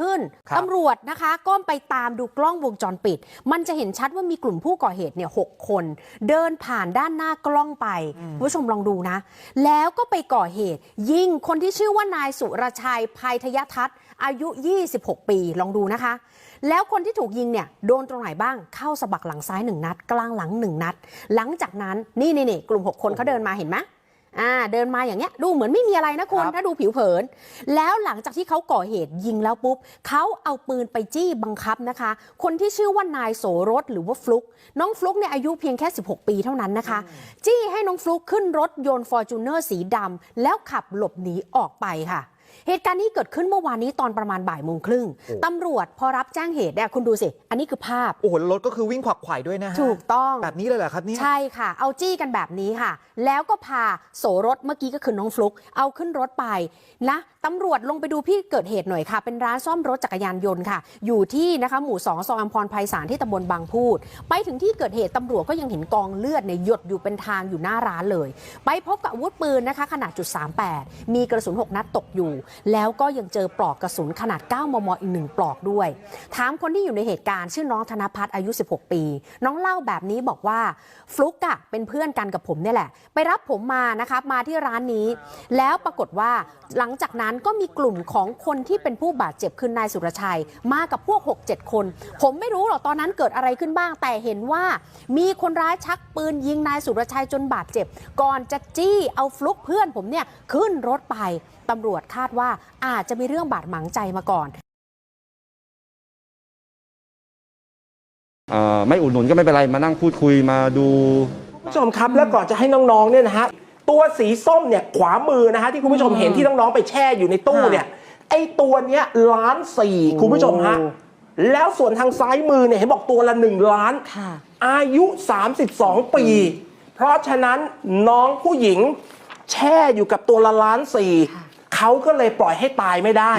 ขึ้นครับตำรวจนะคะก็ไปตามดูกล้องวงจรปิด มันจะเห็นชัดว่ามีกลุ่มผู้ก่อเหตุเนี่ยหกคน เดินผ่านด้านหน้ากล้องไปคุณผู้ชมลองดูนะ แล้วก็ไปก่อเหตุ ยิงคนที่ชื่อว่านายสุรชัยภัยทยทัศน์อายุ 26 ปีลองดูนะคะ แล้วคนที่ถูกยิงเนี่ยโดนตรงไหนบ้างเข้าสะบักหลังซ้ายหนึ่งนัด กลางหลังหนึ่งนัด หลังจากนั้นนี่นี่นี่กลุ่ม 6 คนเขาเดินมาเห็นไหม อ่าเดินมาอย่างเงี้ยดูเหมือนไม่มีอะไรนะคุณครับถ้าดูผิวเผิน แล้วหลังจากที่เขาก่อเหตุยิงแล้วปุ๊บเขาเอาปืนไปจี้บังคับนะคะ คนที่ชื่อว่านายโสรสหรือว่าฟลุกน้องฟลุกเนี่ยอายุเพียงแค่ 16 ปีเท่านั้นนะคะ จี้ให้น้องฟลุกขึ้นรถยนต์ฟอร์จูเนอร์สีดำแล้วขับหลบหนีออกไปค่ะ เหตุการณ์นี้เกิดขึ้นเมื่อวานนี้ตอนประมาณบ่ายโมงครึ่งโอ้ตำรวจพอรับแจ้งเหตุเนี่ยคุณดูสิ อันนี้คือภาพ โอ้โหแล้วรถก็คือวิ่งขวักไขว่ด้วยนะฮะถูกต้อง แบบนี้เลยเหรอครับเนี่ย ใช่ค่ะ เอาจี้กันแบบนี้ค่ะ แล้วก็พาโสรถเมื่อกี้ก็คือน้องฟลุก เอาขึ้นรถไปนะตำรวจลงไปดูที่เกิดเหตุหน่อยค่ะ เป็นร้านซ่อมรถจักรยานยนต์ค่ะ อยู่ที่นะคะหมู่สองซอยอัมพรไพศาลที่ตำบลบางพูด ไปถึงที่เกิดเหตุตำรวจก็ยังเห็นกองเลือดเนี่ยหยดอยู่เป็นทางอยู่หน้าร้านเลย ไปพบกับอาวุธปืนนะคะ ขนาดจุด38มีกระสุน6นัดตกอยู่แล้วก็ยังเจอปลอกกระสุนขนาด 9 มม อีกหนึ่งปลอกด้วย ถามคนที่อยู่ในเหตุการณ์ชื่อน้องธนพัฒน์อายุ 16 ปี น้องเล่าแบบนี้บอกว่าฟลุกอะเป็นเพื่อนกันกับผมเนี่ยแหละ ไปรับผมมานะคะมาที่ร้านนี้ แล้วปรากฏว่าหลังจากนั้นก็มีกลุ่มของคนที่เป็นผู้บาดเจ็บคือนายสุรชัย มากับพวก 6-7 คน ผมไม่รู้หรอกตอนนั้นเกิดอะไรขึ้นบ้างแต่เห็นว่า มีคนร้ายชักปืนยิงนายสุรชัยจนบาดเจ็บ ก่อนจะจี้เอาฟลุกเพื่อนผมเนี่ยขึ้นรถไปตำรวจคาดว่าอาจจะมีเรื่องบาดหมางใจมาก่อนเอ่อไม่อุดหนุนก็ไม่เป็นไรมานั่งพูดคุยมาดูคุณผู้ชมครับแล้วก่อนจะให้น้องๆเนี่ยนะฮะตัวสีส้มเนี่ยขวามือนะฮะที่คุณผู้ชมเห็นที่น้องๆไปแช่อยู่ในตู้เนี่ยไอตัวเนี้ยล้านสี่คุณผู้ชมฮะแล้วส่วนทางซ้ายมือเนี่ยเห็นบอกตัวละหนึ่งล้านค่ะอายุ 32 ปี เพราะฉะนั้นน้องผู้หญิงแช่อยู่กับตัวละล้านสี่ เขาก็เลยปล่อยให้ตายไม่ได้